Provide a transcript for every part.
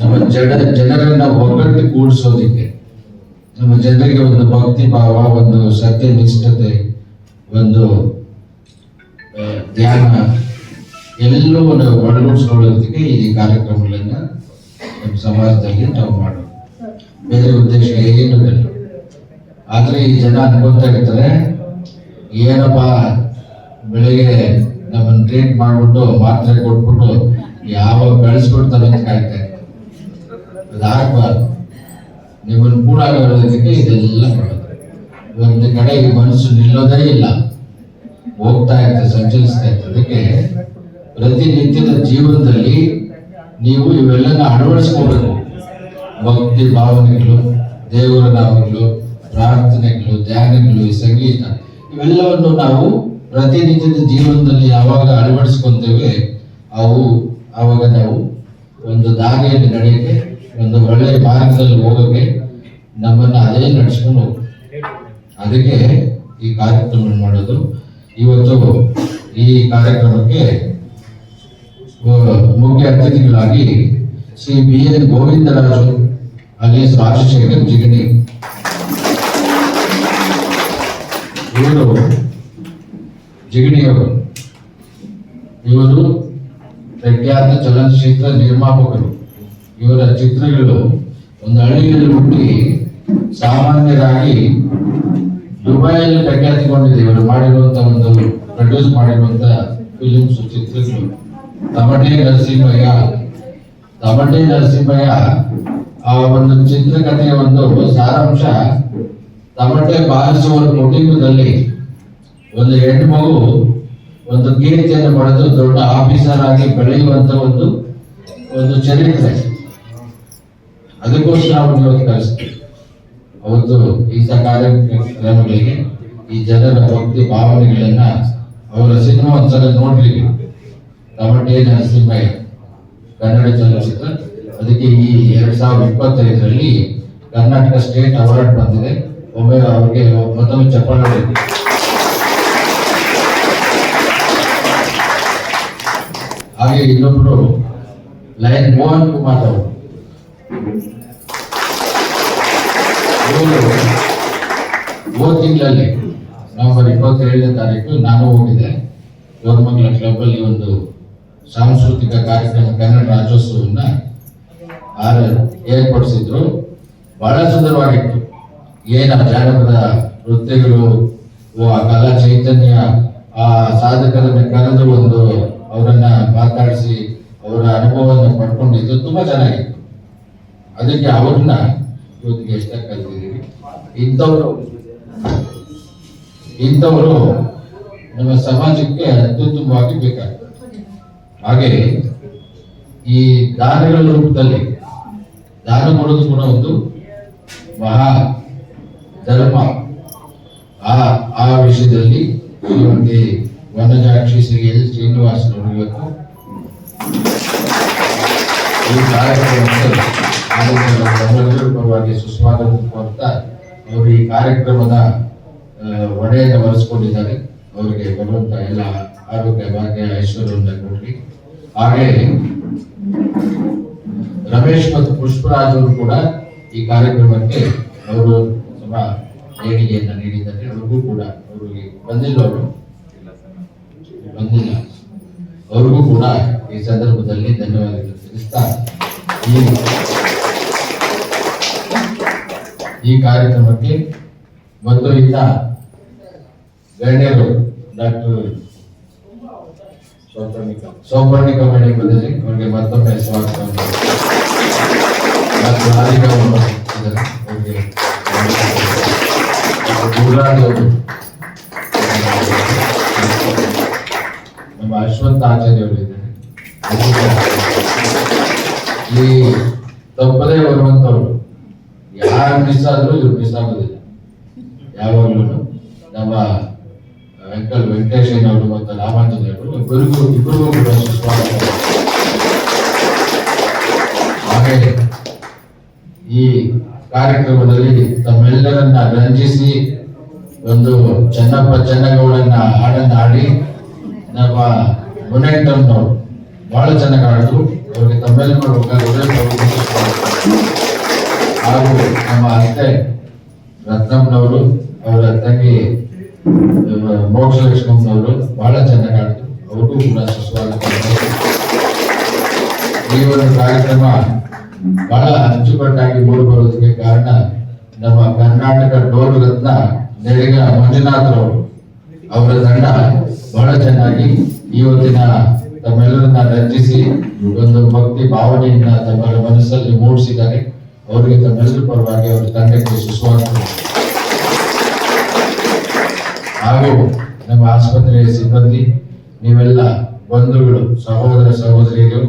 ನಮ್ಮ ಜಡ ಜನರನ್ನ ಒಗ್ಗಟ್ಟು ಕೂಡಿಸೋದಿಕ್ಕೆ, ನಮ್ಮ ಜನರಿಗೆ ಒಂದು ಭಕ್ತಿ ಭಾವ, ಒಂದು ಸತ್ಯ ನಿಷ್ಠತೆ, ಒಂದು ಧ್ಯಾನ, ಎಲ್ಲವನ್ನು ಒಳಗೂಡಿಸ್ಕೊಳ್ಳೋದಕ್ಕೆ ಈ ಕಾರ್ಯಕ್ರಮಗಳನ್ನ ನಮ್ಮ ಸಮಾಜದಲ್ಲಿ ನಾವು ಮಾಡೋದು. ಬೇರೆ ಉದ್ದೇಶ ಏನು ಇಲ್ಲ. ಆದ್ರೆ ಈ ಜನ ಅನ್ಕೊಂತಾ ಇರ್ತಾರೆ, ಏನಪ್ಪ ಬೆಳಿಗ್ಗೆ ನಮ್ಮನ್ನು ಟ್ರೀಟ್ ಮಾಡ್ಬಿಟ್ಟು ಮಾತ್ರೆ ಕೊಟ್ಬಿಟ್ಟು ಯಾವಾಗ ಬೆಳೆಸ್ಬಿಡ್ತಾರೆ ಅಂತ ಕಾಯ್ತಾ ಇರ್ತಾರೆ. ಅದಾಗಬಾರ್ದು ನಿಮ್ಮನ್ನು ಕೂಡ ಬರೋದಕ್ಕೆ ಇದೆಲ್ಲ ಮಾಡೋದು ಒಂದು ಕಡೆ ಈ ಮನಸ್ಸು ನಿಲ್ಲೋದೇ ಇಲ್ಲ. ಹೋಗ್ತಾ ಇರ್ತದೆ ಸಂಚರಿಸ್ತಾ ಇರ್ತದೆ ಅದಕ್ಕೆ ಪ್ರತಿನಿತ್ಯದ ಜೀವನದಲ್ಲಿ ನೀವು ಇವೆಲ್ಲನ ಅಳವಡಿಸ್ಕೋಬೇಕು. ಭಕ್ತಿ ಭಾವನೆಗಳು, ದೇವರ ನಾಮಗಳು, ಪ್ರಾರ್ಥನೆಗಳು, ಧ್ಯಾನಗಳು ಸಂಗೀತ, ಇವೆಲ್ಲವನ್ನು ನಾವು ಪ್ರತಿನಿತ್ಯದ ಜೀವನದಲ್ಲಿ ಯಾವಾಗ ಅಳವಡಿಸ್ಕೊಂತೇವೆ, ಅವು ಆವಾಗ ನಾವು ಒಂದು ದಾರಿಯಲ್ಲಿ ನಡೆಯಕ್ಕೆ, ಒಂದು ಒಳ್ಳೆಯ ಮಾರ್ಗದಲ್ಲಿ ಹೋಗೋಕೆ ನಮ್ಮನ್ನ ಅದೇ ನಡೆಸ್ಕೊಂಡು ಅದಕ್ಕೆ ಈ ಕಾರ್ಯಕ್ರಮ ಮಾಡೋದು. ಇವತ್ತು ಈ ಕಾರ್ಯಕ್ರಮಕ್ಕೆ ಮುಖ್ಯ ಅತಿಥಿಗಳಾಗಿ ಶ್ರೀ ಬಿ ಎನ್ ಗೋವಿಂದರಾಜು ಅಲ್ಲಿ ರಾಜಶೇಖರ್ ಜಿಗಣಿ ಇವರು ಜಿಗಣಿಯವರು. ಇವರು ಪ್ರಖ್ಯಾತ ಚಲನಚಿತ್ರ ನಿರ್ಮಾಪಕರು. ಇವರ ಚಿತ್ರಗಳು ಒಂದು ಹಳ್ಳಿಯಲ್ಲಿ ಹುಟ್ಟಿ ಸಾಮಾನ್ಯರಾಗಿ ದುಬೈಯಲ್ಲಿ ಪ್ರಖ್ಯಾತಿಗೊಂಡಿದೆ. ಇವರು ಮಾಡಿರುವಂತ ಒಂದು ಪ್ರೊಡ್ಯೂಸ್ ಮಾಡಿರುವಂತ ಫಿಲಿಮ್ಸ್ ಚಿತ್ರಗಳು ತಮಟೆ ನರಸಿಂಹಯ್ಯ ತಮಟೆ ನರಸಿಂಹಯ್ಯ ಆ ಒಂದು ಚಿತ್ರಕಥೆಯ ಒಂದು ಸಾರಾಂಶ ತಮಟೆ ಬಾರಿಸುವ ಕುಟುಂಬದಲ್ಲಿ ಒಂದು ಹೆಣ್ಣು ಮಗು ಒಂದು ಕೀರ್ತಿಯನ್ನು ಪಡೆದು ದೊಡ್ಡ ಆಫೀಸರ್ ಆಗಿ ಬೆಳೆಯುವಂತ ಒಂದು ಒಂದು ಚರಿತ್ರೆ. ಅದಕ್ಕೋಸ್ಕರ ಅವ್ರನ್ನ ಕಳಿಸ್ತೀವಿ ಅವತ್ತು ಈ ಕಾರ್ಯಕ್ರಮಗಳಿಗೆ ಈ ಜನರ ಭಕ್ತಿ ಭಾವನೆಗಳನ್ನ ಅವರ ಸಿನಿಮಾ ಒಂದ್ಸಲ ನೋಡ್ಲಿಕ್ಕೆ. ತಮಟೆ ನರಸಿಂಹಯ್ಯ ಕನ್ನಡ ಚಲನಚಿತ್ರ. ಅದಕ್ಕೆ ಈ ಎರಡ್ ಸಾವಿರದ ಇಪ್ಪತ್ತೈದರಲ್ಲಿ ಕರ್ನಾಟಕ ಸ್ಟೇಟ್ ಅವಾರ್ಡ್ ಬಂದಿದೆ. ಒಮ್ಮೆ ಅವರಿಗೆ ಮತ್ತೊಮ್ಮೆ ಚಪ್ಪಾಳೆ ಹಾಗೆ ಇನ್ನೊಬ್ರು ಲಯನ್ ಮೋಹನ್ ಕುಮಾರ್ ಅವರು. ಮೂರು ತಿಂಗಳಲ್ಲಿ ನವೆಂಬರ್ ಇಪ್ಪತ್ತೇಳನೇ ತಾರೀಕು ನಾನು ಹೋಗಿದ್ದೆ. ಕ್ಲಬ್ ಅಲ್ಲಿ ಒಂದು ಸಾಂಸ್ಕೃತಿಕ ಕಾರ್ಯಕ್ರಮ ಕನ್ನಡ ರಾಜ್ಯೋತ್ಸವವನ್ನ ಏರ್ಪಡಿಸಿದ್ರು. ಬಹಳ ಸುಂದರವಾಗಿತ್ತು. ಏನ ಜಾನಪದ ನೃತ್ಯಗಳು ಆ ಕಲಾ ಚೈತನ್ಯ, ಆ ಸಾಧಕರನ್ನು ಕರೆದು ಒಂದು ಅವರನ್ನ ಮಾತಾಡಿಸಿ ಅವರ ಅನುಭವವನ್ನು ಪಡ್ಕೊಂಡಿದ್ದು ತುಂಬಾ ಚೆನ್ನಾಗಿತ್ತು. ಅದಕ್ಕೆ ಅವ್ರನ್ನ ಇವತ್ತು ಎಷ್ಟ ಕಲ್ತಿದ್ದೀವಿ ಇಂಥವರು ಇಂಥವರು ನಮ್ಮ ಸಮಾಜಕ್ಕೆ ಅತ್ಯುತ್ತಮವಾಗಿ ಬೇಕಾಗ್ತದೆ. ಹಾಗೆ ಈ ದಾನಗಳ ರೂಪದಲ್ಲಿ ದಾನ ಕೊಡೋದು ಕೂಡ ಒಂದು ಮಹಾ ಧರ್ಮ. ಆ ಆ ವಿಷಯದಲ್ಲಿ ವನಜಾಕ್ಷಿ ಶ್ರೀ ಎಲ್ ಶ್ರೀನಿವಾಸರವರು ಇವತ್ತು ಈ ಪರವಾಗಿ ಸುಸ್ವಾಗತ ಅವರು ಈ ಕಾರ್ಯಕ್ರಮದ ಒಡೆಯನ್ನು ಬರೆಸ್ಕೊಂಡಿದ್ದಾರೆ ಅವರಿಗೆ ಬರುವಂತ ಎಲ್ಲ ಆರೋಗ್ಯ ಭಾಗ್ಯ ಐಶ್ವರ್ಯವನ್ನು ಕೊಡ್ಲಿ. ಹಾಗೆ ರಮೇಶ್ ಮತ್ತು ಪುಷ್ಪರಾಜ್ ಕೂಡ ಈ ಕಾರ್ಯಕ್ರಮಕ್ಕೆ ಅವರು ಸ್ವಲ್ಪ ದೇಣಿಗೆಯನ್ನು ನೀಡಿದ್ದಾರೆ. ಅವ್ರಿಗೂ ಕೂಡ ಅವರಿಗೆ ಬಂದಿಲ್ಲ ಅವರು ಬಂದಿಲ್ಲ ಅವ್ರಿಗೂ ಕೂಡ ಈ ಸಂದರ್ಭದಲ್ಲಿ ಧನ್ಯವಾದಗಳು ತಿಳಿಸ್ತಾ ಈ ಈ ಕಾರ್ಯಕ್ರಮಕ್ಕೆ ಮತ್ತು ಇನ್ನ ಗಣ್ಯರು ಡಾಕ್ಟರ್ ಸೌಪರ್ಣಿಕ ಮೇಡಮ್ ಬಂದಿದೆ ಅವರಿಗೆ ಮತ್ತೊಮ್ಮೆ ಸ್ವಾಗತ ಡಾಕ್ಟರ್ ರಾಧಿಕಾ ಅವರು ಇದ್ದಾರೆ. ಅವರಿಗೆ ಗುರುರಾಜ್ ಅವರು ನಮ್ಮ ಅಶ್ವಂತ ಆಚಾರ್ಯವರು ಇದ್ದಾರೆ. ಈ ತಪ್ಪದೇ ಬರುವಂತವ್ರು ಯಾರು ಮಿಸ್ ಆದ್ರೂ ಇವ್ರು ಮಿಸ್ ಆಗೋದಿಲ್ಲ. ಯಾವಾಗ್ಲೂ ನಮ್ಮ ವೆಂಕಲ್ ಅವರು ಮತ್ತು ರಾಮಾಂಜನೇಯವರು ಇಬ್ಬರಿಗೂ ಇಬ್ಬರಿಗೂ ಕೂಡ ಸುಸ್ವಾಗತ ಹಾಗೆ ಈ ಕಾರ್ಯಕ್ರಮದಲ್ಲಿ ತಮ್ಮೆಲ್ಲರನ್ನ ರಂಜಿಸಿ ಒಂದು ಚೆನ್ನಪ್ಪ ಚೆನ್ನಗೌಡನ್ನ ಹಾಡನ್ನ ಹಾಡಿ ಮುನೇಂಟಮ್ನವರು ಬಹಳ ಚೆನ್ನಾಗಿ ಆಡಿದ್ರು ಅವ್ರಿಗೆ ತಮ್ಮೆಲ್ಲರೂ ಹಾಗೂ ನಮ್ಮ ಅತ್ತೆ ರತ್ನಮ್ಮನವರು, ಅವರ ತಂಗಿ ಮೋಕ್ಷ ಲಕ್ಷ್ಮಮ್ಮನವರು ಬಹಳ ಚೆನ್ನಾಗಿ ಆಡಿದ್ರು ಅವ್ರಿಗೂ ಕೂಡ ಸುಸ್ವಾಗತ ಈ ಒಂದು ಕಾರ್ಯಕ್ರಮ ಬಹಳ ಅಚ್ಚುಕಟ್ಟಾಗಿ ಮೂಡಿ ಬರೋದಕ್ಕೆ ಕಾರಣ ನಮ್ಮ ಕರ್ನಾಟಕ ಡೋಲ್ ರತ್ನ ನೆಡಿಗ ಮಂಜುನಾಥ್ ಅವರು ಅವರ ತಂಡ ಬಹಳ ಚೆನ್ನಾಗಿ ಇವತ್ತಿನ ತಮ್ಮೆಲ್ಲರನ್ನ ರಂಜಿಸಿ ಒಂದು ಭಕ್ತಿ ಭಾವನೆಯನ್ನ ತಮ್ಮ ಮನಸ್ಸಲ್ಲಿ ಮೂಡಿಸಿದ್ದಾರೆ. ಅವರಿಗೆ ತಮ್ಮೆಲ್ಲರ ಪರವಾಗಿ ಅವರ ತಂಡಕ್ಕೆ ಸುಸ್ವಾಗತ. ಹಾಗೂ ನಮ್ಮ ಆಸ್ಪತ್ರೆಯ ಸಿಬ್ಬಂದಿ, ನೀವೆಲ್ಲ ಬಂಧುಗಳು, ಸಹೋದರ ಸಹೋದರಿಯರು,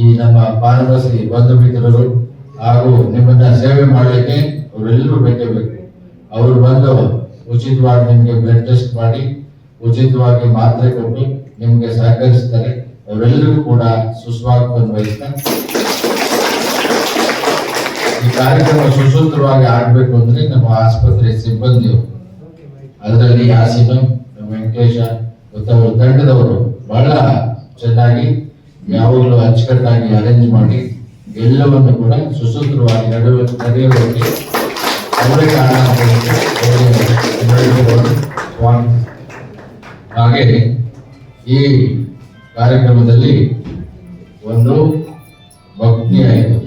ಈ ನಮ್ಮ ಪಾರದರ್ಶಿ ಬಂಧು ಮಿತ್ರರು ಹಾಗೂ ನಿಮ್ಮನ್ನ ಸೇವೆ ಮಾಡಲಿಕ್ಕೆ ಅವರೆಲ್ಲರೂ ಬೇಕೇ ಬೇಕು ಅವರು ಬಂದು ಉಚಿತವಾಗಿ ನಿಮಗೆ ಬ್ಲಡ್ ಟೆಸ್ಟ್ ಮಾಡಿ ಉಚಿತವಾಗಿ ಮಾತ್ರೆ ಕೊಟ್ಟು ನಿಮಗೆ ಸಹಕರಿಸ್ತಾರೆ. ಅವರೆಲ್ಲರೂ ಕೂಡ ಸುಸ್ವಾಗತವನ್ನು ಈ ಕಾರ್ಯಕ್ರಮ ಸುಸೂತ್ರವಾಗಿ ಆಗ್ಬೇಕು ಅಂದ್ರೆ ನಮ್ಮ ಆಸ್ಪತ್ರೆ ಸಿಬ್ಬಂದಿಯವರು. ಅದರಲ್ಲಿ ನಮ್ಮ ವೆಂಕಟೇಶ ಅವರ ತಂಡದವರು ಬಹಳ ಚೆನ್ನಾಗಿ ಯಾವಾಗಲೂ ಅಚ್ಚುಕಟ್ಟಾಗಿ ಅರೇಂಜ್ ಮಾಡಿ ಎಲ್ಲವನ್ನು ಕೂಡ ಸುಸೂತ್ರವಾಗಿ ನಡೆಯುವ ನಡೆಯುವುದಕ್ಕೆ ಅವರೇ ಕಾರಣ ಹಾಗೆ ಈ ಕಾರ್ಯಕ್ರಮದಲ್ಲಿ ಒಂದು ಭಕ್ತಿ ಆಯಿತು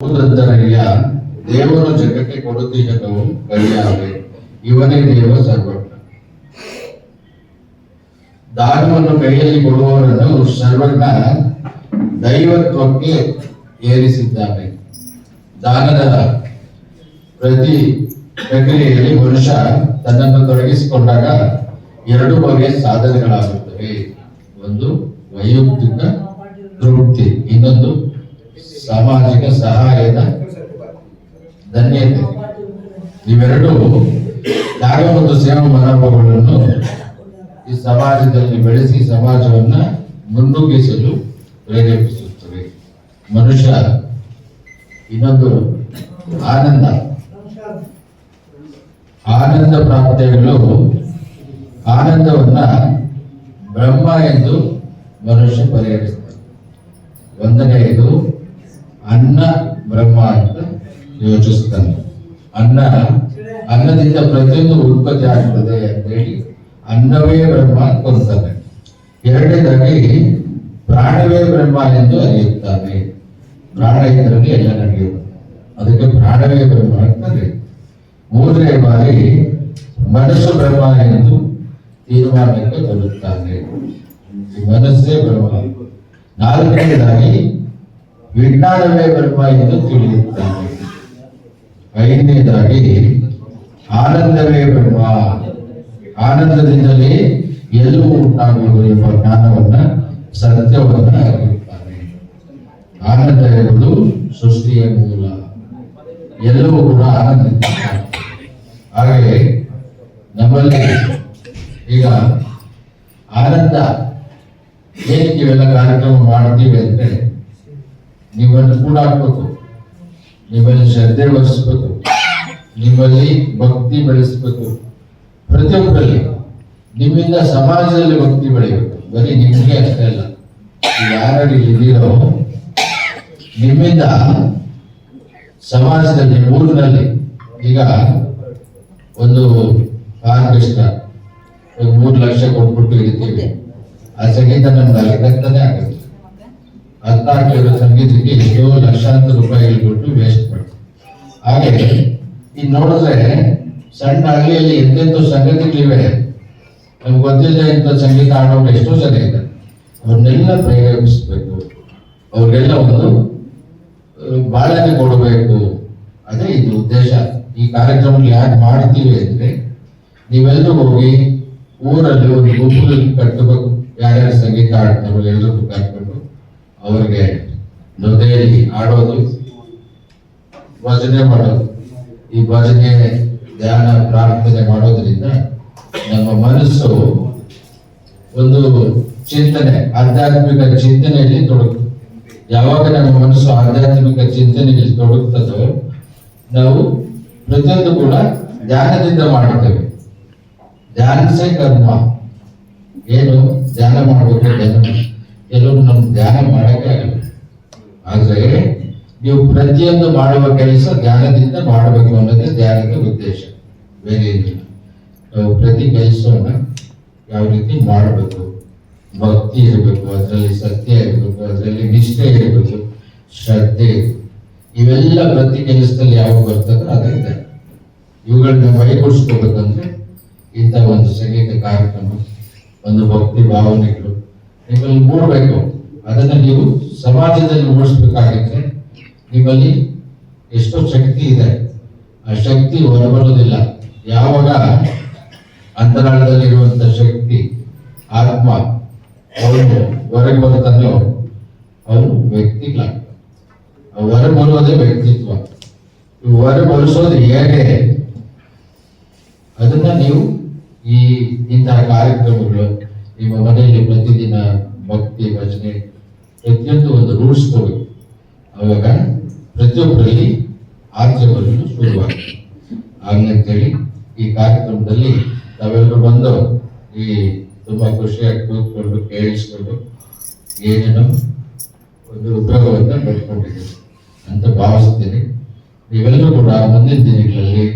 ಭೂತಂತರಯ್ಯ ದೇವರು ಜಗಕ್ಕೆ ಜಗವು ಕೈಯಾವೆ ಇವನೇ ದೇವ ಸರ್ವಜ್ಞ. ದಾನವನ್ನು ಕೈಯಲ್ಲಿ ಕೊಡುವವರನ್ನು ಸರ್ವಜ್ಞ ದೈವತ್ವಕ್ಕೆ ಏರಿಸಿದ್ದಾರೆ. ದಾನದ ಪ್ರತಿ ಪ್ರಕ್ರಿಯೆಯಲ್ಲಿ ಮನುಷ್ಯ ತನ್ನನ್ನು ತೊಡಗಿಸಿಕೊಂಡಾಗ ಎರಡು ಬಗೆಯ ಸಾಧನೆಗಳಾಗುತ್ತವೆ. ಒಂದು ವೈಯಕ್ತಿಕ ತೃಪ್ತಿ ಇನ್ನೊಂದು ಸಾಮಾಜಿಕ ಸಹಾಯದ ಧನ್ಯತೆ. ಇವೆರಡು ಯಾವ ಒಂದು ಸೇವಾ ಮನೋಭಾವಗಳನ್ನು ಈ ಸಮಾಜದಲ್ಲಿ ಬೆಳೆಸಿ ಸಮಾಜವನ್ನ ಮುನ್ನುಗ್ಗಿಸಲು ಪ್ರೇರೇಪಿಸುತ್ತವೆ. ಮನುಷ್ಯ ಇನ್ನೊಂದು ಆನಂದ. ಆನಂದ ಪ್ರಾಪ್ತಿಯಾಗಲು ಆನಂದವನ್ನ ಬ್ರಹ್ಮ ಎಂದು ಮನುಷ್ಯ ಪರಿಗಣಿಸ್ತಾನೆ ಒಂದನೆಯದು ಅನ್ನ ಬ್ರಹ್ಮ ಅಂತ ಯೋಚಿಸ್ತಾನೆ ಅನ್ನ ಅನ್ನದಿಂದ ಪ್ರತಿಯೊಂದು ಉತ್ಪತ್ತಿ ಆಗ್ತದೆ ಅಂತ ಹೇಳಿ ಅನ್ನವೇ ಬ್ರಹ್ಮ ಕೊಡ್ತಾನೆ. ಎರಡನೇದಾಗಿ ಪ್ರಾಣವೇ ಬ್ರಹ್ಮ ಎಂದು ಅರಿಯುತ್ತಾನೆ. ಪ್ರಾಣ ಇದರಲ್ಲಿ ಎಲ್ಲ ನಡೆಯುವುದು ಅದಕ್ಕೆ ಪ್ರಾಣವೇ ಬ್ರಹ್ಮ ಅಂತ. ಮೂರನೇ ಬಾರಿ ಮನಸ್ಸು ಬ್ರಹ್ಮ ಎಂದು ತೀರ್ಮಾನಕ್ಕೆ ಬರುತ್ತಾನೆ ಮನಸ್ಸೇ ಬ್ರಹ್ಮ ನಾಲ್ಕನೇದಾಗಿ, ವಿಜ್ಞಾನವೇ ಬ್ರಹ್ಮ ಎಂದು ತಿಳಿಯುತ್ತಾನೆ ಐದನೇದಾಗಿ, ಆನಂದವೇ ಬ್ರಹ್ಮ ಆನಂದದಿಂದಲೇ ಎಲ್ಲವೂ ಉಂಟಾಗುವುದು ಎಂಬ ಜ್ಞಾನವನ್ನ ಸತ್ಯವನ್ನ ಅರಿಯುತ್ತಾನೆ ಆನಂದ ಎಂಬುದು ಸೃಷ್ಟಿಯ ಮೂಲ. ಎಲ್ಲವೂ ಕೂಡ ಆನಂದ ಹಾಗೆ ನಮ್ಮಲ್ಲಿ ಈಗ ಆನಂದ ಏನಕ್ಕೆ ಇವೆಲ್ಲ ಕಾರ್ಯಕ್ರಮ ಮಾಡ್ತೀವಿ ಅಂದ್ರೆ ನೀವನ್ನು ಕೂಡ ಹಾಕ್ಬೇಕು ನಿಮ್ಮಲ್ಲಿ ಶ್ರದ್ಧೆ ವಹಿಸ್ಬೇಕು. ನಿಮ್ಮಲ್ಲಿ ಭಕ್ತಿ ಬೆಳೆಸ್ಬೇಕು. ಪ್ರತಿಯೊಬ್ಬರಲ್ಲಿ ನಿಮ್ಮಿಂದ ಸಮಾಜದಲ್ಲಿ ಭಕ್ತಿ ಬೆಳೆಯಬೇಕು. ಬರೀ ನಿಮಗೆ ಅಷ್ಟೇ ಅಲ್ಲ ಯಾರು ಇದ್ದೀರೋ ನಿಮ್ಮಿಂದ ಸಮಾಜದಲ್ಲಿ, ಊರಿನಲ್ಲಿ ಈಗ ಒಂದು ಆರ್ಕೆಸ್ಟ್ರಾ ಮೂರು ಲಕ್ಷ ಕೊಟ್ಬಿಟ್ಟು ಇರ್ತೀವಿ ಆ ಸಂಗೀತ ನಮ್ಗೆ ಅಲ್ಲಿಗಂತಾನೆ ಆಗುತ್ತೆ. ಹತ್ತಾಕಿರೋ ಸಂಗೀತಕ್ಕೆ ಎಷ್ಟೋ ಲಕ್ಷಾಂತರ ರೂಪಾಯಿ ಕೊಟ್ಟು ವೇಸ್ಟ್ ಮಾಡ್ತೀವಿ. ಹಾಗೆ ಈಗ ನೋಡಿದ್ರೆ ಸಣ್ಣ ಹಳ್ಳಿಯಲ್ಲಿ ಎಂತೆಂಥ ಸಂಗತಿಗಳಿವೆ. ನಮ್ಗೆ ಗೊತ್ತಿಲ್ಲ ಇಂಥ ಸಂಗೀತ ಆಡೋರು ಎಷ್ಟೋ ಜನ ಇದೆ ಅವ್ರನ್ನೆಲ್ಲ ಪ್ರಯೋಗಿಸ್ಬೇಕು ಅವ್ರಿಗೆಲ್ಲ ಒಂದು ಬಾಳನೆ ಕೊಡಬೇಕು. ಅದೇ ಇದು ಉದ್ದೇಶ. ಈ ಕಾರ್ಯಕ್ರಮ ಯಾಕೆ ಮಾಡ್ತೀವಿ ಅಂದ್ರೆ ನೀವೆಲ್ಲರೂ ಹೋಗಿ ಊರಲ್ಲಿ ಒಂದು ಗುಂಪು ಕಟ್ಟಬೇಕು. ಯಾರ್ಯಾರು ಸಂಗೀತ ಆಡ್ತಾರೋ ಎಲ್ಲರಿಗೂ ಕರ್ಕೊಂಡು ಅವ್ರಿಗೆ ಜೊತೆಯಲ್ಲಿ ಆಡೋದು ಭಜನೆ ಮಾಡೋದು. ಈ ಭಜನೆ ಧ್ಯಾನ, ಪ್ರಾರ್ಥನೆ ಮಾಡೋದ್ರಿಂದ ನಮ್ಮ ಮನಸ್ಸು ಒಂದು ಚಿಂತನೆ, ಆಧ್ಯಾತ್ಮಿಕ ಚಿಂತನೆಯಲ್ಲಿ ತೊಡಗುತ್ತೆ. ಯಾವಾಗ ನಮ್ಮ ಮನಸ್ಸು ಆಧ್ಯಾತ್ಮಿಕ ಚಿಂತನೆಯಲ್ಲಿ ತೊಡಗುತ್ತದೋ ನಾವು ಪ್ರತಿಯೊಂದು ಕೂಡ ಧ್ಯಾನದಿಂದ ಮಾಡುತ್ತೇವೆ ಧ್ಯಾನಸೇ ಕರ್ಮ ಏನು ಧ್ಯಾನ ಮಾಡಬೇಕು ಧ್ಯಾನ? ಕೆಲವರು ನಮ್ ಧ್ಯಾನ ಮಾಡಕ್ಕೆ ಆಗಲ್ಲ. ಆದ್ರೆ ನೀವು ಪ್ರತಿಯೊಂದು ಮಾಡುವ ಕೆಲಸ ಧ್ಯಾನದಿಂದ ಮಾಡಬೇಕು ಅನ್ನೋದೇ ಧ್ಯಾನದ ಉದ್ದೇಶ. ಬೇರೆ ನಾವು ಪ್ರತಿ ಕೆಲಸವನ್ನ ಯಾವ ರೀತಿ ಮಾಡಬೇಕು? ಭಕ್ತಿ ಇರಬೇಕು, ಅದರಲ್ಲಿ ಸತ್ಯ ಇರಬೇಕು, ಅದರಲ್ಲಿ ನಿಷ್ಠೆ ಇರಬೇಕು, ಶ್ರದ್ಧೆ. ಇವೆಲ್ಲ ಪ್ರತಿ ಕೆಲಸದಲ್ಲಿ ಯಾವಾಗ ಬರ್ತದೋ ಅದೇ ಧ್ಯಾನ. ಇವುಗಳನ್ನ ಬೈಗೂಡಿಸ್ಕೋಬೇಕಂದ್ರೆ ಇಂಥ ಒಂದು ಸಂಗೀತ ಕಾರ್ಯಕ್ರಮ, ಒಂದು ಭಕ್ತಿ ಭಾವನೆಗಳು ನಿಮ್ಮಲ್ಲಿ ಮೂಡಬೇಕು. ಅದನ್ನು ನೀವು ಸಮಾಜದಲ್ಲಿ ಮೂಡಿಸ್ಬೇಕಾಗಿದ್ರೆ ನಿಮ್ಮಲ್ಲಿ ಎಷ್ಟೋ ಶಕ್ತಿ ಇದೆ. ಆ ಶಕ್ತಿ ಹೊರಬರೋದಿಲ್ಲ ಯಾವಾಗ ಅಂತರಾಳದಲ್ಲಿರುವಂತ ಶಕ್ತಿ ಆತ್ಮ ಅವನು ಹೊರಗೆ ಬರುತ್ತಾನೋ ಅವನು ವ್ಯಕ್ತಿಗಳ ಹೊರಗೆ ಬರುವುದೇ ವ್ಯಕ್ತಿತ್ವ. ಹೊರಗೆ ಬರಿಸೋದು ಹೇಗೆ? ಅದನ್ನ ನೀವು ಈ ಇಂತಹ ಕಾರ್ಯಕ್ರಮಗಳು ನಿಮ್ಮ ಮನೆಯಲ್ಲಿ ಪ್ರತಿದಿನ ಭಕ್ತಿ ಭಜನೆ ಪ್ರತಿಯೊಂದು ಒಂದು ರೂಢಿಸ್ಕೋಬೇಕು. ಅವಾಗ ಪ್ರತಿಯೊಬ್ಬರಲ್ಲಿ ಆಚೆ ಬರಲು ಶುರುವಾಗುತ್ತೆ. ಹಾಗಂತೇಳಿ ಈ ಕಾರ್ಯಕ್ರಮದಲ್ಲಿ ತಾವೆಲ್ಲರೂ ಬಂದು ಈ ತುಂಬಾ ಖುಷಿಯಾಗಿ ಕೂತ್ಕೊಂಡು ಕೇಳಿಸ್ಕೊಂಡು ಏನೇನೋ ಒಂದು ಉಪಯೋಗವನ್ನು ಪಡ್ಕೊಂಡಿದ್ದೀವಿ ಅಂತ ಭಾವಿಸ್ತೀನಿ. ನೀವೆಲ್ಲರೂ ಕೂಡ ಮುಂದಿನ ದಿನಗಳಲ್ಲಿ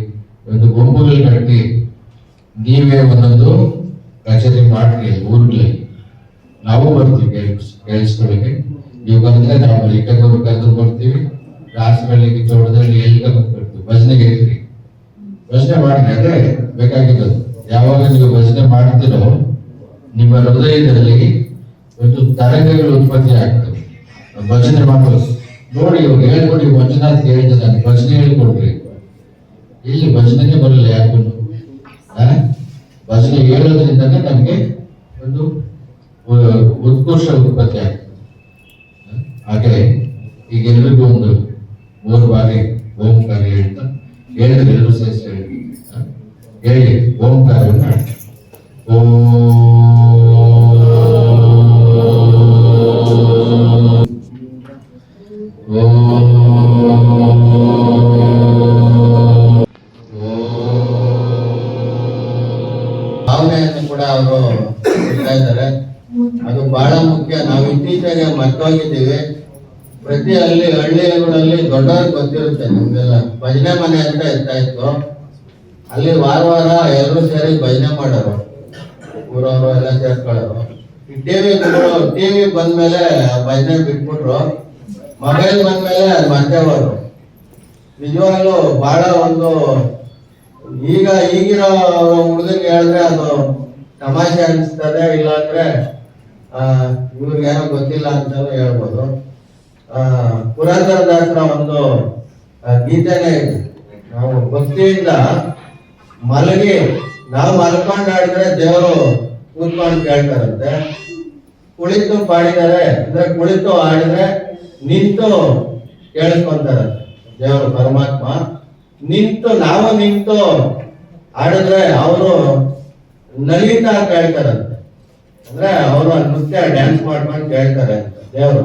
ಒಂದು ಗುಂಪುಗಳು ಕಟ್ಟಿ ನೀವೇ ಒಂದೊಂದು ಕಚೇರಿ ಮಾಡ್ರಿ, ಊರ್ಲಿ. ನಾವು ಬರ್ತೀವಿ ಕೇಳಿಸ್ ಕೇಳಿಸ್ಕೊಳ್ಳಿಕ್ಕೆ ನೀವು ಬಂದ್ರೆ ನಾವು ಮಲ್ಲಿಕಾಗೂರು ಕರೆದು ಬರ್ತೀವಿ ರಾಸಗಳಿಗೆ ಚೌಡದಲ್ಲಿ ಎಲ್ಲಿ ಕರೆದು ಬರ್ತೀವಿ ಭಜನೆಗೆ ಇರ್ರಿ ಭಜನೆ ಮಾಡ್ರಿ ಅದೇ ಬೇಕಾಗಿದ್ದು. ಯಾವಾಗ ನೀವು ಭಜನೆ ಮಾಡ್ತೀರೋ, ನಿಮ್ಮ ಹೃದಯದಲ್ಲಿ ಒಂದು ತರಂಗಗಳು ಉತ್ಪತ್ತಿ ಆಗ್ತವೆ. ಭಜನೆ ಮಾಡೋದು ನೋಡಿ, ಇವಾಗ ಹೇಳ್ಕೊಡಿ ಮಂಜುನಾಥ್ ಹೇಳಿದ ನಾನು ಭಜನೆ ಹೇಳ್ಕೊಡ್ರಿ. ಇಲ್ಲಿ ಭಜನೆಗೆ ಬರಲ್ಲ ಯಾರು ಭಜನೆ ಹೇಳೋದ್ರಿಂದನೇ ನಮಗೆ ಒಂದು ಉತ್ಕೃಷ್ಟ ಉತ್ಪತ್ತಿ ಆಗ್ತದೆ? ಹಾಗೆ ಈಗ ಎಲ್ರಿಗೂ ಒಂದು ಮೂರು ಬಾರಿ ಓಂಕಾರ ಹೇಳ್ತಾ, ಹೇಳಿದ್ರೆ ಎಲ್ಲರೂ ಸೇರಿಸಿ ಹೇಳಿ ಓಂಕಾರ ಹೇಳಿ, ಓಂಕಾರವನ್ನು. ಓಂ ಈ ಟಿವಿ ಟಿವಿ ಬಂದ್ಮೇಲೆ ಮೇಲೆ ಭಜನೆ ಬಿಟ್ಬಿಟ್ರು. ಮೊಬೈಲ್ ಬಂದ್ಮೇಲೆ ಅದು ಮರ್ತೇವರು ನಿಜವಾಗ್ಲೂ ಬಹಳ ಒಂದು ಈಗ ಈಗಿನ ಹುಡುಗರಿಗೆ ಹೇಳಿದ್ರೆ ಅದು ತಮಾಷೆ ಅನಿಸ್ತದೆ, ಇಲ್ಲಾಂದ್ರೆ, ಆ ಇವ್ರಿಗೇನೋ ಗೊತ್ತಿಲ್ಲ ಅಂತಾನು ಹೇಳ್ಬೋದು. ಪುರಂದರದಾಸರ ಒಂದು ಗೀತೆನೇ ಇದೆ. ನಾವು ಭಕ್ತಿಯಿಂದ ಮಲಗಿ, ನಾವು ಮಲ್ಕೊಂಡು ಆಡಿದ್ರೆ ದೇವರು ಕೂತ್ಕೊಂಡು ಕೇಳ್ತಾರಂತೆ. ಕುಳಿತು ಪಾಡಿದರೆ, ಅಂದ್ರೆ ಕುಳಿತು ಆಡಿದ್ರೆ ನಿಂತು ಕೇಳಿಸ್ಕೊಂತಾರಂತೆ ದೇವರು ಪರಮಾತ್ಮ, ನಿಂತು ನಾವು ನಿಂತು ಆಡಿದ್ರೆ ಅವರು ನಲಿತಾ ಕೇಳ್ತಾರಂತೆ. ಅಂದ್ರೆ ಅವರು ನೃತ್ಯ ಡ್ಯಾನ್ಸ್ ಮಾಡ್ಕೊಂಡು ಕೇಳ್ತಾರೆ ಅಂತ ದೇವರು,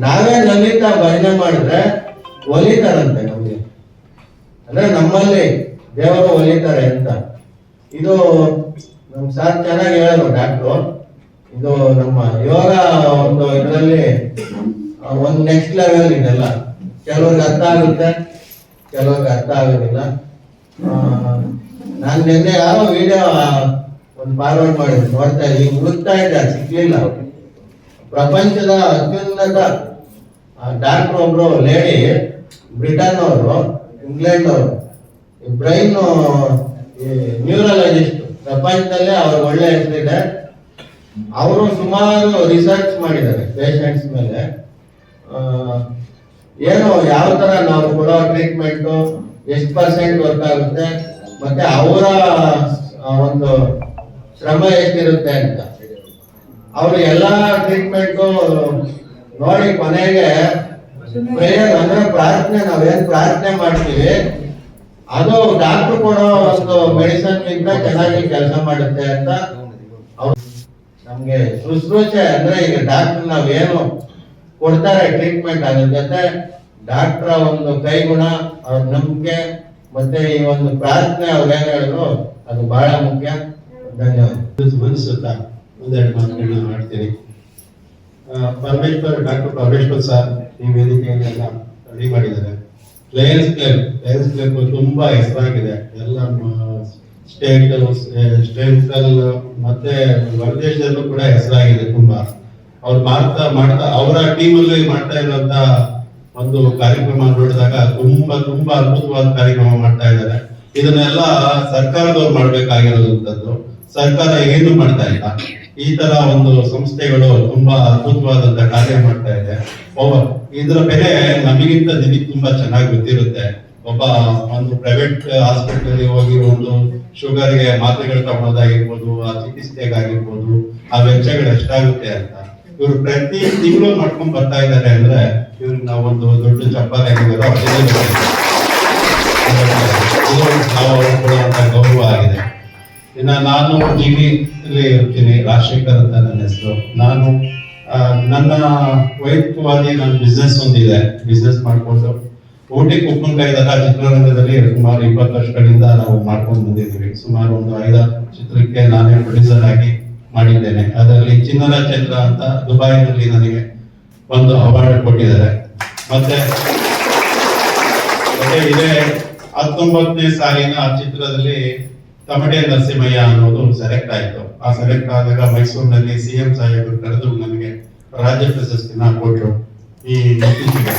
ನಾವೇ ನಲಿತಾ ಭಜನೆ ಮಾಡಿದ್ರೆ ಒಲಿತಾರಂತೆ ನಮಗೆ. ಅಂದ್ರೆ ನಮ್ಮಲ್ಲಿ ದೇವರು ಒಲಿತಾರೆ ಅಂತ. ಇದು ನಮ್ ಸಾರ್ ಚೆನ್ನಾಗಿ ಹೇಳಿದ್ರು ಡಾಕ್ಟ್ರು ಇದು ನಮ್ಮ ಯೋಗ ಒಂದು ಇದರಲ್ಲಿ ಒಂದು ನೆಕ್ಸ್ಟ್ ಲೆವೆಲ್ ಇದೆಲ್ಲ. ಕೆಲವ್ರಿಗೆ ಅರ್ಥ ಆಗುತ್ತೆ, ಕೆಲವ್ರಿಗೆ ಅರ್ಥ ಆಗೋದಿಲ್ಲ. ನಾನು ನಿನ್ನೆ ಯಾರೋ ವಿಡಿಯೋ ಒಂದು ಫಾರ್ವರ್ಡ್ ಮಾಡಿದ್ರು ನೋಡ್ತಾ ಇದ್ದೀನಿ. ಹುಡುಕ್ತಾ ಇದ್ದೆ ಸಿಗ್ಲಿಲ್ಲ. ಪ್ರಪಂಚದ ಅತ್ಯುನ್ನತ ಡಾಕ್ಟರ್ ಒಬ್ರು ಲೇಡಿ ಬ್ರಿಟನ್ ಅವರು ಇಂಗ್ಲೆಂಡ್ ಅವರು ಬ್ರೈನ್ ನ್ಯೂರಾಲಜಿಸ್ಟ್ ಪ್ರಪಂಚದಲ್ಲೇ ಅವ್ರ ಒಳ್ಳೆ ಹೆಸರಿದೆ. ಅವರು ಸುಮಾರು ರಿಸರ್ಚ್ ಮಾಡಿದ್ದಾರೆ ಪೇಷಂಟ್ಸ್ ಮೇಲೆ. ಏನು ಯಾವ ತರ ನಾವು ಕೊಡೋ ಟ್ರೀಟ್ಮೆಂಟ್ ಎಷ್ಟು ಪರ್ಸೆಂಟ್ ವರ್ಕ್ ಆಗುತ್ತೆ ಮತ್ತೆ ಅವರ ಒಂದು ಶ್ರಮ ಎಷ್ಟಿರುತ್ತೆ ಅಂತ. ಅವರು ಎಲ್ಲಾ ಟ್ರೀಟ್ಮೆಂಟ್ ನೋಡಿ ಕೊನೆಗೆ ಪ್ರೇಯರ್ ಅಂದ್ರೆ ಪ್ರಾರ್ಥನೆ ನಾವೇನ್ ಪ್ರಾರ್ಥನೆ ಮಾಡ್ತೀವಿ ಅದು ಡಾಕ್ಟರ್ ಕೊಡೋ ಒಂದು ಮೆಡಿಸನ್ ಚೆನ್ನಾಗಿ ಕೆಲಸ ಮಾಡುತ್ತೆ ಅಂತ ನಮ್ಗೆ ಶುಶ್ರೂಷೆ ಅಂದ್ರೆ ಈಗ ಡಾಕ್ಟರ್ ನಾವೇನು ಕೊಡ್ತಾರೆ ಟ್ರೀಟ್ಮೆಂಟ್ ಅದ್ರ ಜೊತೆ ಡಾಕ್ಟರ್ ಒಂದು ಕೈಗುಣ, ಅವ್ರ ನಂಬಿಕೆ ಮತ್ತೆ ಈ ಒಂದು ಪ್ರಾರ್ಥನೆ ಅವ್ರು ಏನ್ ಹೇಳಿದ್ರು ಅದು ಬಹಳ ಮುಖ್ಯ. ಧನ್ಯವಾದ. ಮನಸ್ಸುತ್ತ ಒಂದೆರಡು ಮಾತುಗಳನ್ನ ಮಾಡ್ತೀನಿ. ಪರಮೇಶ್ವರ್, ಡಾಕ್ಟರ್ ಪರಮೇಶ್ವರ್ ಸರ್, ಈ ವೇದಿಕೆಯನ್ನೆಲ್ಲ ರೆಡಿ ಮಾಡಿದ್ದಾರೆ. ಲಯನ್ಸ್ ಕ್ಲಬ್ ಲಯನ್ಸ್ ಕ್ಲಬ್ ತುಂಬಾ ಹೆಸರಾಗಿದೆ. ಎಲ್ಲ ಸ್ಟೇಟ್ ಸ್ಟೇಟ್ ಮತ್ತೆ ಹೊರದೇಶದಲ್ಲೂ ಕೂಡ ಹೆಸರಾಗಿದೆ ತುಂಬಾ. ಅವ್ರು ಮಾಡ್ತಾ ಮಾಡ್ತಾ, ಅವರ ಟೀಮಲ್ಲಿ ಮಾಡ್ತಾ ಇರುವಂತ ಒಂದು ಕಾರ್ಯಕ್ರಮ ನೋಡಿದಾಗ ತುಂಬಾ ತುಂಬಾ ಅದ್ಭುತವಾದ ಕಾರ್ಯಕ್ರಮ ಮಾಡ್ತಾ ಇದ್ದಾರೆ. ಇದನ್ನೆಲ್ಲ ಸರ್ಕಾರದವ್ರು ಮಾಡ್ಬೇಕಾಗಿರೋದಂಥದ್ದು. ಸರ್ಕಾರ ಏನು ಮಾಡ್ತಾ ಇಲ್ಲ. ಈ ತರ ಒಂದು ಸಂಸ್ಥೆಗಳು ತುಂಬಾ ಅದ್ಭುತವಾದಂತ ಕಾರ್ಯ ಮಾಡ್ತಾ ಇದೆ. ಇದರ ಬೆಲೆ ನಮಗಿಂತ ನಿಮಗೆ ತುಂಬಾ ಚೆನ್ನಾಗಿ ಗೊತ್ತಿರುತ್ತೆ. ಒಬ್ಬ ಒಂದು ಪ್ರೈವೇಟ್ ಹಾಸ್ಪಿಟಲ್ ಹೋಗಿ ಒಂದು ಶುಗರ್ಗೆ ಮಾತ್ರೆಗಳು ತಗೊಳ್ಳೋದಾಗಿರ್ಬೋದು, ಆ ಚಿಕಿತ್ಸೆಗಾಗಿರ್ಬೋದು, ಆ ವೆಚ್ಚಗಳು ಎಷ್ಟಾಗುತ್ತೆ ಅಂತ. ಇವರು ಪ್ರತಿ ತಿಂಗಳು ಮಾಡ್ಕೊಂಡ್ ಬರ್ತಾ ಇದ್ದಾರೆ ಅಂದ್ರೆ ಇವ್ರಿಗೆ ಒಂದು ದೊಡ್ಡ ನಾವು ಕೊಡುವಂತ ಗೌರವ ಆಗಿದೆ. ಇನ್ನ ನಾನು ಜಿಗಿಲಿ ಇರ್ತೀನಿ, ರಾಜಶೇಖರ್ ಅಂತ ನನ್ನ ಹೆಸರು. ನಾನು ನನ್ನ ವೈಯಕ್ತಿಕವಾಗಿ ನನ್ನ ಬಿಸ್ನೆಸ್ ಒಂದಿದೆ. ಬಿಸ್ನೆಸ್ ಮಾಡಿಕೊಂಡು ಊಟಿ ಉಪ್ಪಿನಕಾಯಿ ದರ ಚಿತ್ರರಂಗದಲ್ಲಿ ಸುಮಾರು ಇಪ್ಪತ್ತು ವರ್ಷಗಳಿಂದ ನಾವು ಮಾಡ್ಕೊಂಡು ಬಂದಿದ್ದೀವಿ. ಸುಮಾರು ಒಂದು ಐದಾರು ಚಿತ್ರಕ್ಕೆ ನಾನೇ ಪ್ರೊಡ್ಯೂಸರ್ ಆಗಿ ಮಾಡಿದ್ದೇನೆ. ಅದರಲ್ಲಿ ಚಿನ್ನದ ಚಂದ್ರ ಅಂತ ದುಬೈನಲ್ಲಿ ನನಗೆ ಒಂದು ಅವಾರ್ಡ್ ಕೊಟ್ಟಿದ್ದಾರೆ. ಮತ್ತೆ ಇದೇ ಹತ್ತೊಂಬತ್ತನೇ ಸಾಲಿನ ಚಿತ್ರದಲ್ಲಿ ತಮಟೆ ನರಸಿಂಹಯ್ಯ ಅನ್ನೋದು ಸೆಲೆಕ್ಟ್ ಆಯ್ತು. ಆ ಸೆಲೆಕ್ಟ್ ಆದಾಗ ಮೈಸೂರಿನಲ್ಲಿ ಸಿ ಎಂ ಸಾಹೇಬರು ಕರೆದು ನನಗೆ ರಾಜ್ಯ ಪ್ರಶಸ್ತಿನ ಕೊಟ್ಟರು ಈ ಇತ್ತೀಚೆಗೆ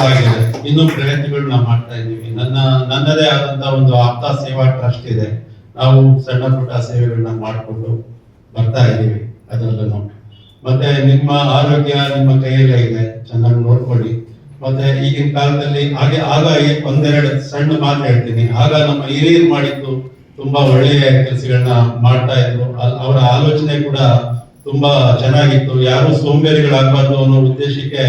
ಆಗಿದೆ ಇನ್ನೂ ಪ್ರಯತ್ನಗಳನ್ನ ಮಾಡ್ತಾ ಇದ್ದೀವಿ. ನನ್ನ, ನನ್ನದೇ ಆದಂತ ಒಂದು ಆಪ್ತ ಸೇವಾ ಟ್ರಸ್ಟ್ ಇದೆ. ನಾವು ಸಣ್ಣ ಪುಟ್ಟ ಸೇವೆಗಳನ್ನ ಮಾಡಿಕೊಂಡು ಬರ್ತಾ ಇದ್ದೀವಿ. ಅದರಲ್ಲೂ ಮತ್ತೆ ನಿಮ್ಮ ಆರೋಗ್ಯ ನಿಮ್ಮ ಕೈಯಲ್ಲೇ ಇದೆ. ಚೆನ್ನಾಗಿ ನೋಡ್ಕೊಳ್ಳಿ. ಮತ್ತೆ ಈಗಿನ ಕಾಲದಲ್ಲಿ ಹಾಗೆ ಆಗ ಒಂದೆರಡು ಸಣ್ಣ ಮಾತು ಹೇಳ್ತೀನಿ. ಆಗ ನಮ್ಮ ಹಿರಿಯರು ಮಾಡಿದ್ದು ತುಂಬಾ ಒಳ್ಳೆಯ ಕೆಲಸಗಳನ್ನ ಮಾಡ್ತಾ ಇದ್ರು. ಅವರ ಆಲೋಚನೆ ಕೂಡ ತುಂಬಾ ಚೆನ್ನಾಗಿತ್ತು. ಯಾರು ಸೋಂಬೇರಿಗಳಾಗಬಾರ್ದು ಅನ್ನೋ ಉದ್ದೇಶಕ್ಕೆ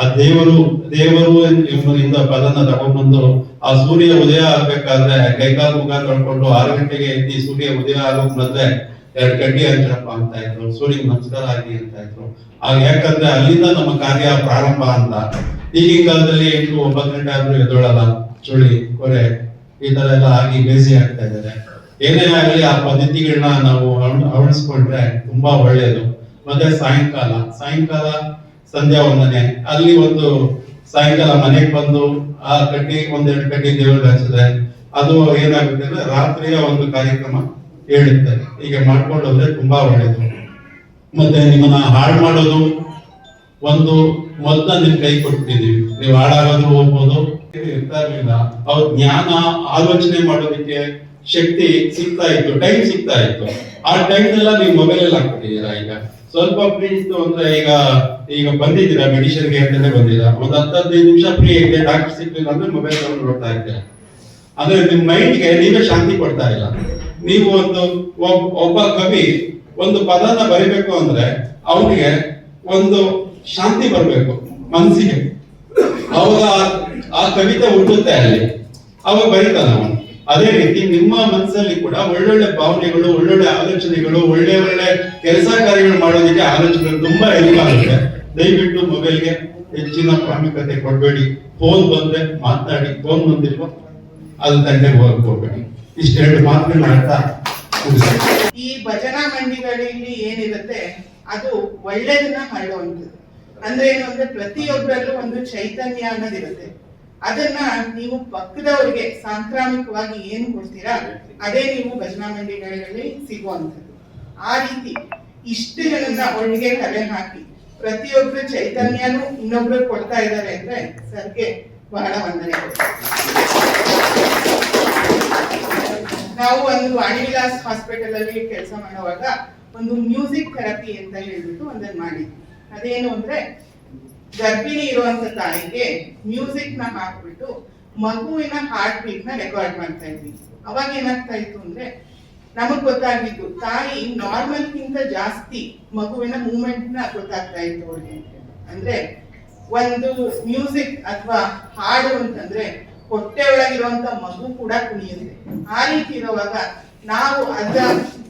ಆ ದೇವರು ದೇವರು ಎಂಬುದರಿಂದ ಪದನ ತಗೊಂಡ್ಬಂದು ಆ ಸೂರ್ಯ ಉದಯ ಆಗ್ಬೇಕಾದ್ರೆ ಕೈಕಾಲು ಮುಖ ಕಳ್ಕೊಂಡು ಆರು ಗಂಟೆಗೆ ಎತ್ತಿ ಸೂರ್ಯ ಉದಯ ಆಗೋಕ್ ಬಂದ್ರೆ ಎರಡು ಗಂಟೆ ಹಂಚರಪ್ಪ ಅಂತ ಇದ್ರು. ಸೂರ್ಯ ನಮಸ್ಕಾರ ಆಗಿ ಅಂತ ಇದ್ರು. ಆಗ ಯಾಕಂದ್ರೆ ಅಲ್ಲಿಂದ ನಮ್ಮ ಕಾರ್ಯ ಪ್ರಾರಂಭ ಅಂತ. ಈಗಿನ ಕಾಲದಲ್ಲಿ ಎಂಟು ಒಂಬತ್ತು ಗಂಟೆ ಆದ್ರೂ ಎದ್ದೊಳಲ್ಲ. ಚುಳಿ, ಕೊರೆ, ಈ ತರ ಎಲ್ಲ ಆಗಿ ಬೇಸಿ ಆಗ್ತಾ ಇದ್ದಾರೆ. ಏನೇ ಆಗಲಿ ಆ ಪದ್ಧತಿಗಳನ್ನ ನಾವು ಅಳ್- ಅಳವಡಿಸ್ಕೊಂಡ್ರೆ ತುಂಬಾ ಒಳ್ಳೆಯದು ಮತ್ತೆ ಸಾಯಂಕಾಲ ಸಾಯಂಕಾಲ ಸಂಧ್ಯಾ ವಂದನೆ. ಅಲ್ಲಿ ಒಂದು ಸಾಯಂಕಾಲ ಮನೆಗೆ ಬಂದು ಆ ಕಟ್ಟಿ ಒಂದೆರಡು ಕಟ್ಟಿ ದೇವ್ರಿಗೆ ಹಚ್ಚಿದ್ರೆ ಅದು ಏನಾಗುತ್ತೆ ಅಂದ್ರೆ ರಾತ್ರಿಯ ಒಂದು ಕಾರ್ಯಕ್ರಮ ಹೇಳುತ್ತೆ. ಹೀಗೆ ಮಾಡ್ಕೊಂಡು ಹೋದ್ರೆ ತುಂಬಾ ಒಳ್ಳೇದು. ಮತ್ತೆ ನಿಮ್ಮನ್ನ ಹಾಳು ಮಾಡೋದು ಒಂದು ಮೊದಲ ನಿಮ್ ಕೈ ಕೊಟ್ಟಿದ್ದೀವಿ. ನೀವು ಹಾಳಾಗೋದು ಹೋಗ್ಬೋದು. ಇರ್ತಾ ಇರ್ಲಿಲ್ಲ ಅವ್ರ ಜ್ಞಾನ ಆಲೋಚನೆ ಮಾಡೋದಕ್ಕೆ ಶಕ್ತಿ ಸಿಗ್ತಾ ಇತ್ತು. ಟೈಮ್ ಸಿಗ್ತಾ ಇತ್ತು. ಆ ಟೈಮ್ ಎಲ್ಲ ನೀವು ಮೊಬೈಲ್ ಅಲ್ಲಿ ಹಾಕ್ತಿದ್ದೀರಾ ಈಗ? ಸ್ವಲ್ಪ ಫ್ರೀ ಇತ್ತು ಅಂದ್ರೆ ಈಗ ಈಗ ಬಂದಿದ್ದೀರಾ? ಮೆಡಿಷನ್ಗೆ ಅಂತಾನೆ ಬಂದೀರಾ ಒಂದ್ ಹತ್ತು ಹದಿನೈದು ನಿಮಿಷ ಫ್ರೀ ಇದೆ ಡಾಕ್ಟರ್ ಸಿಗ್ಲಿಲ್ಲ ಅಂದ್ರೆ ಮೊಬೈಲ್ ತಗೊಂಡು ನೋಡ್ತಾ ಇದ್ದೀರಾ ಅಂದ್ರೆ ನಿಮ್ ಮೈಂಡ್ಗೆ ನೀವೇ ಶಾಂತಿ ಕೊಡ್ತಾ ಇಲ್ಲ. ನೀವು ಒಂದು ಒಬ್- ಒಬ್ಬ ಕವಿ ಒಂದು ಪದನ ಬರಿಬೇಕು ಅಂದ್ರೆ ಅವನಿಗೆ ಒಂದು ಶಾಂತಿ ಬರಬೇಕು ಮನಸ್ಸಿಗೆ ಅವಾಗ ಆ- ಕವಿತೆ ಹುಟ್ಟುತ್ತೆ ಅಲ್ಲಿ. ಅವಾಗ ಬರೀತಾನ ಅದೇ ರೀತಿ ನಿಮ್ಮ ಮನಸ್ಸಲ್ಲಿ ಕೂಡ ಒಳ್ಳೊಳ್ಳೆ ಭಾವನೆಗಳು, ಒಳ್ಳೊಳ್ಳೆ ಆಲೋಚನೆಗಳು, ಒಳ್ಳೆ ಒಳ್ಳೆ ಕೆಲಸ ಕಾರ್ಯಗಳು ಮಾಡೋದಕ್ಕೆ ಆಲೋಚನೆಗಳು ತುಂಬಾ ಹೆಲ್ಪ್ ಆಗುತ್ತೆ ದಯವಿಟ್ಟು ಮೊಬೈಲ್ಗೆ ಹೆಚ್ಚಿನ ಪ್ರಾಮುಖ್ಯತೆ ಕೊಡಬೇಡಿ. ಫೋನ್ ಬಂದ್ರೆ ಮಾತಾಡಿ, ಫೋನ್ ಬಂದಿಲ್ವ ಅದು ತಂಡೆ ಹೋಗ್ಬೇಡಿ. ಇಷ್ಟೆರಡು ಮಾತುಗಳು ಮಾಡ್ತಾ. ಈ ಭಜನಾ ಮಂಡಿಗಳಲ್ಲಿ ಏನಿರುತ್ತೆ, ಅದು ಒಳ್ಳೇದನ್ನ ಹರಡುವಂಥದ್ದು ಅಂದ್ರೆ ಏನು ಅಂದ್ರೆ ಪ್ರತಿಯೊಬ್ಬರಲ್ಲೂ ಒಂದು ಚೈತನ್ಯ ಅನ್ನೋದಿರುತ್ತೆ ಅದನ್ನ ನೀವು ಪಕ್ಕದವರಿಗೆ ಸಾಂಕ್ರಾಮಿಕವಾಗಿ ಏನು ಕೊಡ್ತೀರಾ, ಅದೇ ನೀವು ಭಜನಾ ಮಂಡಿಗಳಲ್ಲಿ ಸಿಗುವಂಥದ್ದು. ಆ ರೀತಿ ಇಷ್ಟು ಜನನ್ನ ಒಳಗೆ ಕಲೆ ಹಾಕಿ ಪ್ರತಿಯೊಬ್ಬರ ಚೈತನ್ಯನೂ ಇನ್ನೊಬ್ರು ಕೊಡ್ತಾ ಇದ್ದಾರೆ ಅಂದ್ರೆ ಸರ್ಗೆ ಬಹಳ ವಂದನೆ ನಾವು ಒಂದು ವಾಣಿವಿಲಾಸ್ ಹಾಸ್ಪಿಟಲ್ ಅಲ್ಲಿ ಕೆಲಸ ಮಾಡುವಾಗ ಒಂದು ಮ್ಯೂಸಿಕ್ ಥೆರಪಿ ಅಂತ ಹೇಳ್ಬಿಟ್ಟು ಒಂದನ್ನು ಮಾಡಿದ್ವಿ. ಅದೇನು ಅಂದ್ರೆ, ಗರ್ಭಿಣಿ ಇರುವಂತ ತಾಯಿಗೆ ಮ್ಯೂಸಿಕ್ನ ಹಾಕ್ಬಿಟ್ಟು ಮಗುವಿನ ಹಾರ್ಟ್ ಬೀಟ್ನ ರೆಕಾರ್ಡ್ ಮಾಡ್ತಾ ಇದ್ವಿ. ಅವಾಗ ಏನಾಗ್ತಾ ಇತ್ತು ಅಂದ್ರೆ, ನಮಗ್ ಗೊತ್ತಾಗಿದ್ದು, ತಾಯಿ ನಾರ್ಮಲ್ ಗಿಂತ ಜಾಸ್ತಿ ಮಗುವಿನ ಮೂವ್ಮೆಂಟ್ನ ಗೊತ್ತಾಗ್ತಾ ಇತ್ತು ಅವ್ರಿಗೆ. ಅಂದ್ರೆ, ಒಂದು ಮ್ಯೂಸಿಕ್ ಅಥವಾ ಹಾಡು ಅಂತಂದ್ರೆ, ಹೊಟ್ಟೆ ಒಳಗಿರುವಂತ ಮಗು ಕೂಡ ಕುಣಿಯುತ್ತೆ. ಆ ರೀತಿ ಇರುವಾಗ ನಾವು ಅದ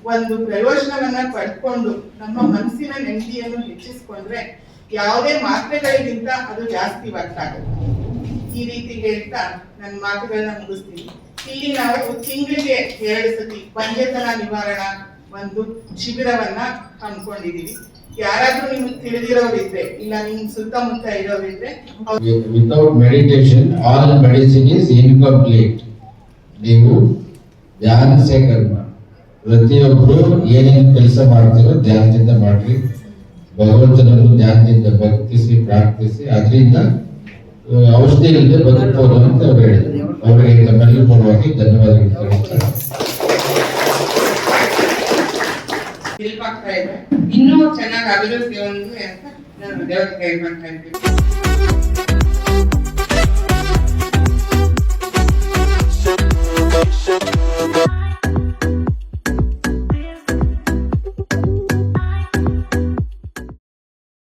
ಒಂದು ಪ್ರಯೋಜನವನ್ನ ಪಡ್ಕೊಂಡು ನಮ್ಮ ಮನಸ್ಸಿನ ನೆಮ್ಮದಿಯನ್ನು ಹೆಚ್ಚಿಸ್ಕೊಂಡ್ರೆ ಯಾವುದೇ ಮಾತ್ರೆಗಳಿಗಿಂತ ಅದು ಜಾಸ್ತಿ ಆಗುತ್ತೆ ಈ ರೀತಿ ಹೇಳ್ತಾ ನನ್ನ ಮಾತುಗಳನ್ನ ಮುಗಿಸ್ತೀನಿ. ಇಲ್ಲಿ ನಾವು ತಿಂಗಳಿಗೆ ಎರಡು ಸತಿ ಪಂಜತನ ನಿವಾರಣಾ ಒಂದು ಶಿಬಿರವನ್ನ ಹಮ್ಮಿಕೊಂಡಿದೀವಿ ಯಾರಾದ್ರೂ ನಿಮ್ಗೆ ತಿಳಿದಿರೋರಿದ್ರೆ, ಇಲ್ಲ ನಿಮ್ ಸುತ್ತಮುತ್ತ ಇರೋರಿದ್ರೆ without meditation all medicine is incomplete ನೀವು ಧ್ಯಾನ ಕರ್ಮ. ಪ್ರತಿಯೊಬ್ಬರು ಏನೇನು ಕೆಲಸ ಮಾಡ್ತೀರೋ ಧ್ಯಾನದಿಂದ ಮಾಡ್ರಿ. ಭಗವಂತನನ್ನು ಧ್ಯಾನದಿಂದ ಭಕ್ತಿಸಿ ಪ್ರಾರ್ಥಿಸಿ ಅದರಿಂದ ಔಷಧಿ ಇಲ್ಲದೆ ಬದುಕಬಹುದು ಅಂತ ಅವ್ರು ಹೇಳಿದ್ರು. ಅವರಿಗೆ ತಮ್ಮೆಲ್ಲರೂ ಪರವಾಗಿ ಧನ್ಯವಾದಗಳು ತಿಳಿಸ್ತಾರೆ ಇನ್ನೂ ಚೆನ್ನಾಗಿ ಅಭಿವೃದ್ಧಿ ಒಂದು ಅಂತ ನಾನು ದೇವರ ಮಾಡ್ತಾ ಇದ್ದೀನಿ.